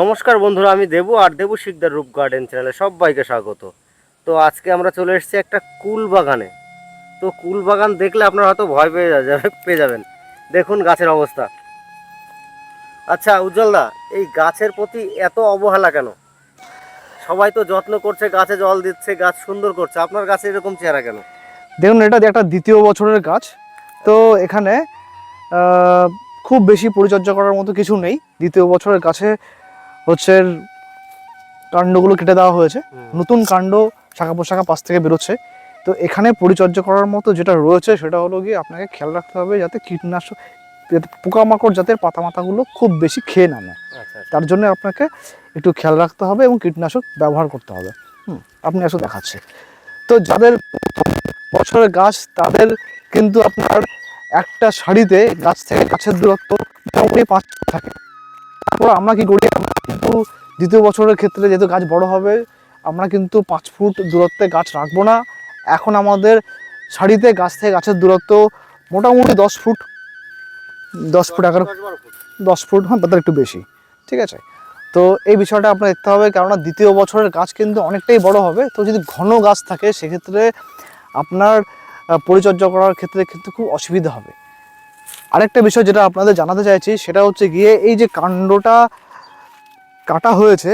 নমস্কার বন্ধুরা, আমি দেবু আর দেবু শিকদার রূপ গার্ডেন চ্যানেলে সবাইকে স্বাগত। তো আজকে আমরা চলে এসেছি একটা কুল বাগানে। তো কুল বাগান দেখলে আপনারা হয়তো ভয় পেয়ে যাবে, পেয়ে যাবেন। দেখুন গাছের অবস্থা। আচ্ছা উজ্জ্বলদা এই গাছের প্রতি এত অবহেলা কেন? সবাই তো যত্ন করছে, গাছে জল দিচ্ছে, গাছ সুন্দর করছে। আপনার গাছে এরকম চেহারা কেন? দেখুন, এটা একটা দ্বিতীয় বছরের গাছ। তো এখানে খুব বেশি পরিচর্যা করার মতো কিছু নেই। দ্বিতীয় বছরের গাছে হচ্ছে কাণ্ডগুলো কেটে দেওয়া হয়েছে। নতুন কাণ্ড শাখা পোশাখা পাশ থেকে বেরোচ্ছে। তো এখানে পরিচর্যা করার মতো যেটা রয়েছে সেটা হলো গিয়ে আপনাকে খেয়াল রাখতে হবে যাতে কীটনাশক পোকামাকড় যাতে পাতা মাথাগুলো খুব বেশি খেয়ে না নেয়। আচ্ছা আচ্ছা। তার জন্য আপনাকে একটু খেয়াল রাখতে হবে এবং কীটনাশক ব্যবহার করতে হবে। হুম আপনি আসলে দেখাচ্ছে। তো যাদের বছরের গাছ তাদের কিন্তু আপনার একটা শাড়িতে গাছ থেকে গাছের দূরত্ব মোটামুটি পাঁচ থাকে। তারপর আমরা কি করি? দ্বিতীয় বছরের ক্ষেত্রে যেহেতু গাছ বড় হবে, আমরা কিন্তু পাঁচ ফুট দূরত্বে গাছ রাখব না। এখন আমাদের শাড়িতে গাছ থেকে গাছের দূরত্ব মোটামুটি দশ ফুট দশ ফুট এগারো দশ ফুট। হ্যাঁ তাদের একটু বেশি, ঠিক আছে? তো এই বিষয়টা আপনার দেখতে হবে, কেননা দ্বিতীয় বছরের গাছ কিন্তু অনেকটাই বড় হবে। তো যদি ঘন গাছ থাকে, সেক্ষেত্রে আপনার পরিচর্যা করার ক্ষেত্রে কিন্তু খুব অসুবিধা হবে। আরেকটা বিষয় যেটা আপনাদের জানাতে চাইছি, সেটা হচ্ছে গিয়ে এই যে কাণ্ডটা কাটা হয়েছে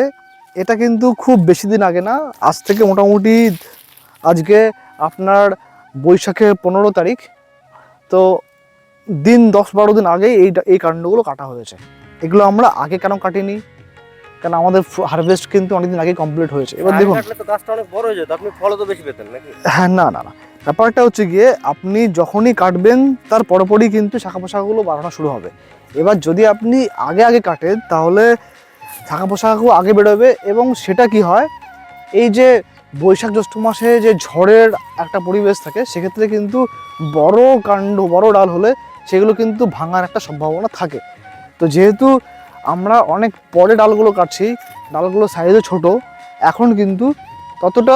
এটা কিন্তু খুব বেশি দিন আগে না আজ থেকে মোটামুটি আজকে আপনার বৈশাখের পনেরো তারিখ। তো দিন দশ বারো দিন আগেই এই এই কাণ্ডগুলো কাটা হয়েছে। এগুলো আমরা আগে কেন কাটিনি? কারণ আমাদের হারভেস্ট কিন্তু অনেকদিন আগে কমপ্লিট হয়েছে। এবার দেখুন। গাছটা অনেক বড় হয়ে যেত আপনি ফলও তো বেশি পেতেন নাকি? হ্যাঁ না না না। ব্যাপারটা হচ্ছে গিয়ে আপনি যখনই কাটবেন তার পরপরই কিন্তু শাখা পোশাকগুলো বাড়ানো শুরু হবে। এবার যদি আপনি আগে আগে কাটেন তাহলে শাখা পোশাকগুলো আগে বেরোবে এবং সেটা কি হয়? এই যে বৈশাখ জ্যৈষ্ঠ মাসে যে ঝড়ের একটা পরিবেশ থাকে সেক্ষেত্রে কিন্তু বড় কাণ্ড বড় ডাল হলে সেগুলো কিন্তু ভাঙার একটা সম্ভাবনা থাকে। তো যেহেতু আমরা অনেক পরে ডালগুলো কাটছি ডালগুলো সাইজে ছোট এখন কিন্তু ততটা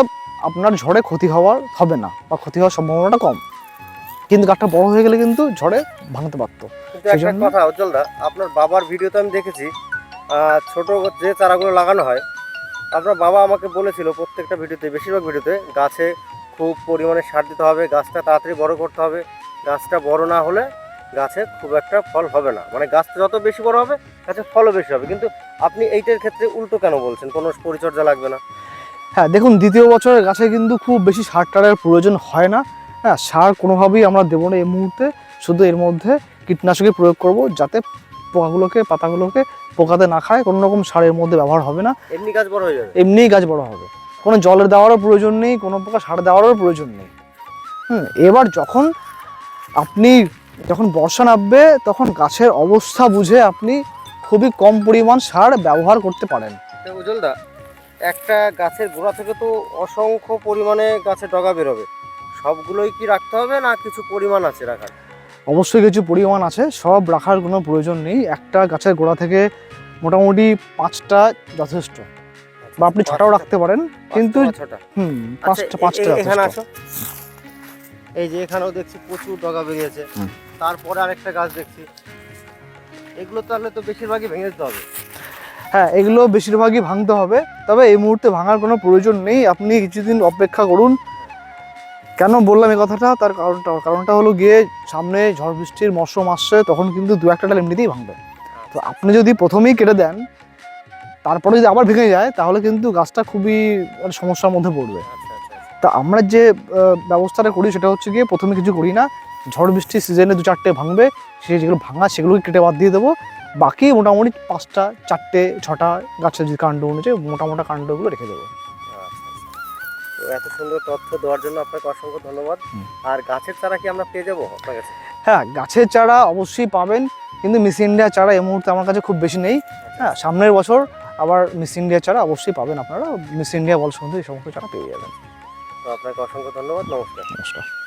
আপনার ঝড়ে ক্ষতি হওয়ার হবে না বা ক্ষতি হওয়ার সম্ভাবনাটা কম। কিন্তু গাছটা বড় হয়ে গেলে কিন্তু ঝড়ে ভাঙতে পারতো কথা উজ্জ্বলদা আপনার বাবার ভিডিওতে আমি দেখেছি ছোট যে চারাগুলো লাগানো হয় আপনার বাবা আমাকে বলেছিল প্রত্যেকটা ভিডিওতে, বেশিরভাগ ভিডিওতে, গাছে খুব পরিমাণে সার দিতে হবে, গাছটা তাড়াতাড়ি বড় করতে হবে। গাছটা বড় না হলে গাছে খুব একটা ফল হবে না। মানে গাছটা যত বেশি বড় হবে গাছে ফলও বেশি হবে। কিন্তু আপনি এইটার ক্ষেত্রে উল্টো কেন বলছেন? কোনো পরিচর্যা লাগবে না? হ্যাঁ দেখুন, দ্বিতীয় বছরের গাছে কিন্তু খুব বেশি সার টারের প্রয়োজন হয় না। হ্যাঁ সার কোনোভাবেই আমরা দেবো না এই মুহূর্তে। শুধু এর মধ্যে কীটনাশকের প্রয়োগ করব, যাতে পোকাগুলোকে, পাতাগুলোকে পোকাতে না খায় কোনো রকম সারের মধ্যে ব্যবহার হবে না। এমনি গাছ বড় হয়ে যাবে? এমনিই গাছ বড় হবে। কোনো জলের দেওয়ারও প্রয়োজন নেই কোনো প্রকার সার দেওয়ারও প্রয়োজন নেই। হুম এবার যখন আপনি যখন বর্ষা নামবে তখন গাছের অবস্থা বুঝে আপনি খুবই কম পরিমাণ সার ব্যবহার করতে পারেন। উজ্জ্বলদা একটা গাছের গোড়া থেকে তো অসংখ্য পরিমাণে গাছে ডগা বেরোবে। সবগুলোই কি রাখতে হবে না কিছু পরিমাণ আছে রাখার? অবশ্যই কিছু পরিমাণ আছে সব রাখার কোনো প্রয়োজন নেই। একটা গাছের গোড়া থেকে মোটামুটি পাঁচটা যথেষ্ট। বা আপনি ছটাও রাখতে পারেন কিন্তু পাঁচটা হুম আচ্ছা, পাঁচটা পাঁচটা এই যে এখানেও দেখছি প্রচুর ডগা বেরিয়েছে। তারপরে আরেকটা গাছ দেখছি। এগুলো তাহলে তো বেশিরভাগই ভেঙে দিতে হবে। হ্যাঁ এগুলো বেশিরভাগই ভাঙতে হবে। তবে এই মুহূর্তে ভাঙার কোনো প্রয়োজন নেই। আপনি কিছুদিন অপেক্ষা করুন। কেন বললাম এই কথাটা? তার কারণটা কারণটা হলো গিয়ে সামনে ঝড় বৃষ্টির মরশুম আসছে, তখন কিন্তু দু একটা ডাল এমনিতেই ভাঙবে। তো আপনি যদি প্রথমেই কেটে দেন, তারপরে যদি আবার ভেঙে যায়, তাহলে কিন্তু গাছটা খুবই মানে সমস্যার মধ্যে পড়বে। তা আমরা যে ব্যবস্থাটা করি সেটা হচ্ছে গিয়ে প্রথমে কিছু করি না। ঝড় বৃষ্টির সিজনে দু চারটে ভাঙবে, সে যেগুলো ভাঙা সেগুলোকে কেটে বাদ দিয়ে দেবো। বাকি মোটামুটি পাঁচটা, চারটে, ছটা গাছের যে কাণ্ড অনুযায়ী মোটা মোটা কাণ্ডগুলো রেখে দেবো। এত সুন্দর তথ্য দেওয়ার জন্য আপনাকে অসংখ্য ধন্যবাদ। আর গাছের চারা কি আমরা পেয়ে যাব আপনার কাছে? হ্যাঁ গাছের চারা অবশ্যই পাবেন কিন্তু মিস ইন্ডিয়া চারা এই মুহূর্তে আমার কাছে খুব বেশি নেই। হ্যাঁ সামনের বছর আবার মিস ইন্ডিয়া চারা অবশ্যই পাবেন আপনারা। মিস ইন্ডিয়া বল সম্বন্ধে এই সমস্ত চারা পেয়ে যাবেন। তো আপনাকে অসংখ্য ধন্যবাদ নমস্কার। নমস্কার।